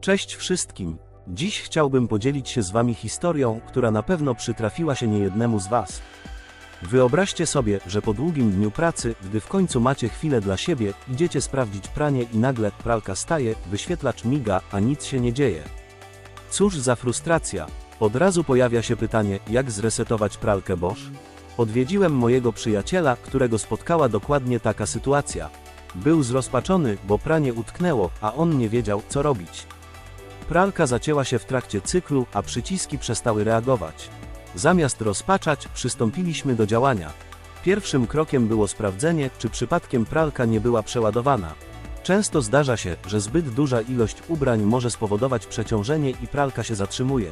Cześć wszystkim. Dziś chciałbym podzielić się z Wami historią, która na pewno przytrafiła się niejednemu z Was. Wyobraźcie sobie, że po długim dniu pracy, gdy w końcu macie chwilę dla siebie, idziecie sprawdzić pranie i nagle pralka staje, wyświetlacz miga, a nic się nie dzieje. Cóż za frustracja. Od razu pojawia się pytanie, jak zresetować pralkę Bosch? Odwiedziłem mojego przyjaciela, którego spotkała dokładnie taka sytuacja. Był zrozpaczony, bo pranie utknęło, a on nie wiedział, co robić. Pralka zacięła się w trakcie cyklu, a przyciski przestały reagować. Zamiast rozpaczać, przystąpiliśmy do działania. Pierwszym krokiem było sprawdzenie, czy przypadkiem pralka nie była przeładowana. Często zdarza się, że zbyt duża ilość ubrań może spowodować przeciążenie i pralka się zatrzymuje.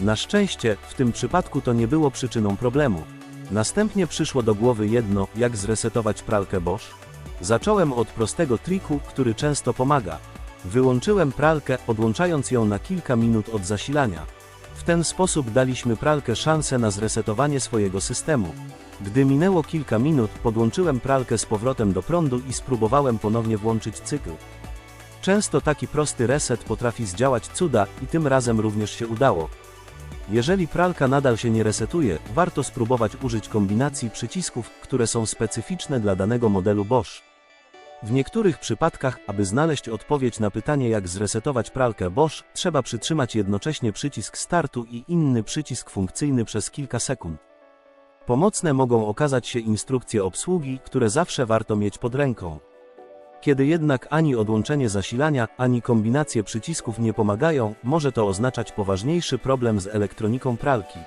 Na szczęście, w tym przypadku to nie było przyczyną problemu. Następnie przyszło do głowy jedno, jak zresetować pralkę Bosch. Zacząłem od prostego triku, który często pomaga. Wyłączyłem pralkę, odłączając ją na kilka minut od zasilania. W ten sposób daliśmy pralkę szansę na zresetowanie swojego systemu. Gdy minęło kilka minut, podłączyłem pralkę z powrotem do prądu i spróbowałem ponownie włączyć cykl. Często taki prosty reset potrafi zdziałać cuda i tym razem również się udało. Jeżeli pralka nadal się nie resetuje, warto spróbować użyć kombinacji przycisków, które są specyficzne dla danego modelu Bosch. W niektórych przypadkach, aby znaleźć odpowiedź na pytanie jak zresetować pralkę Bosch, trzeba przytrzymać jednocześnie przycisk startu i inny przycisk funkcyjny przez kilka sekund. Pomocne mogą okazać się instrukcje obsługi, które zawsze warto mieć pod ręką. Kiedy jednak ani odłączenie zasilania, ani kombinacje przycisków nie pomagają, może to oznaczać poważniejszy problem z elektroniką pralki.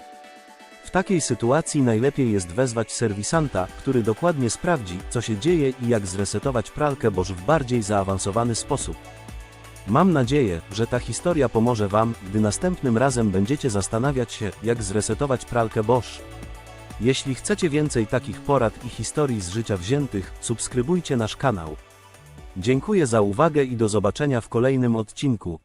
W takiej sytuacji najlepiej jest wezwać serwisanta, który dokładnie sprawdzi, co się dzieje i jak zresetować pralkę Bosch w bardziej zaawansowany sposób. Mam nadzieję, że ta historia pomoże Wam, gdy następnym razem będziecie zastanawiać się, jak zresetować pralkę Bosch. Jeśli chcecie więcej takich porad i historii z życia wziętych, subskrybujcie nasz kanał. Dziękuję za uwagę i do zobaczenia w kolejnym odcinku.